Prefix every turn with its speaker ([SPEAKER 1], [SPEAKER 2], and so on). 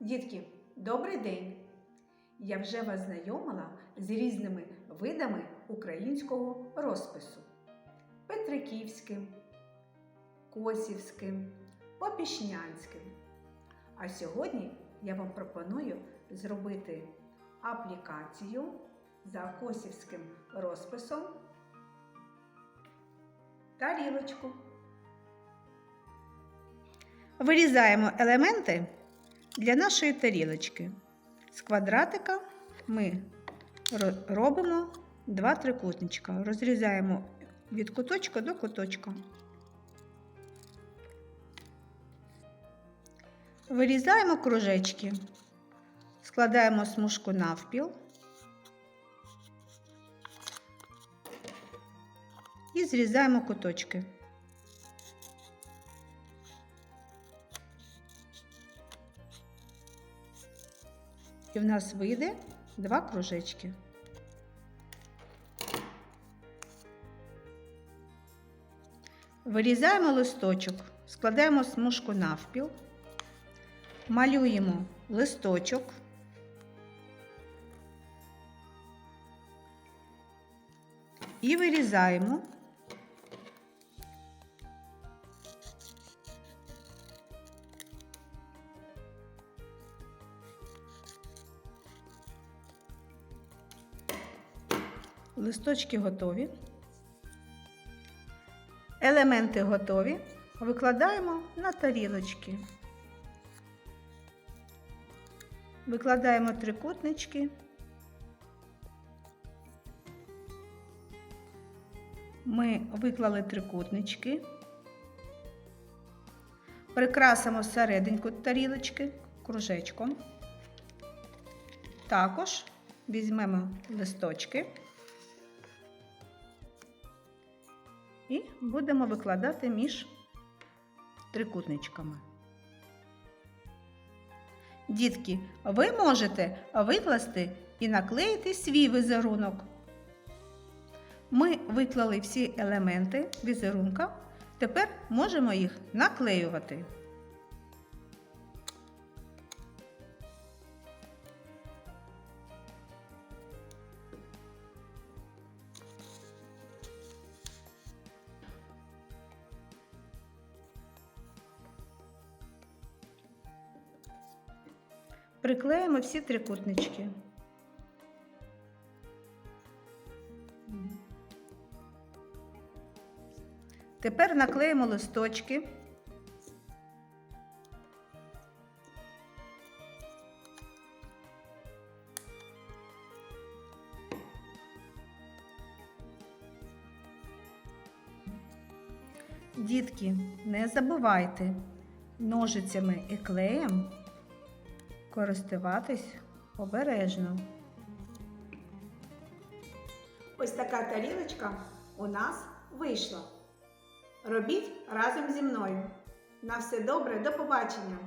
[SPEAKER 1] Дітки, добрий день! Я вже вас знайомила з різними видами українського розпису: Петриківським, Косівським, Опішнянським. А сьогодні я вам пропоную зробити аплікацію за косівським розписом тарілочку. Вирізаємо елементи для нашої тарілочки. З квадратика ми робимо два трикутничка. Розрізаємо від куточка до куточка. Вирізаємо кружечки, складаємо смужку навпіл і зрізаємо куточки. І в нас вийде два кружечки. Вирізаємо листочок, складаємо смужку навпіл, малюємо листочок. І вирізаємо Листочки готові. Елементи готові. Викладаємо на тарілочки. Викладаємо трикутнички. Ми виклали трикутнички. Прикрасимо серединку тарілочки кружечком. Також візьмемо листочки. І будемо викладати між трикутничками. Дітки, ви можете викласти і наклеїти свій візерунок. Ми виклали всі елементи візерунка, тепер можемо їх наклеювати. Приклеїмо всі трикутнички. Тепер наклеїмо листочки. Дітки, не забувайте ножицями і клеєм користуватись обережно. Ось така тарілочка у нас вийшла. Робіть разом зі мною. На все добре, до побачення!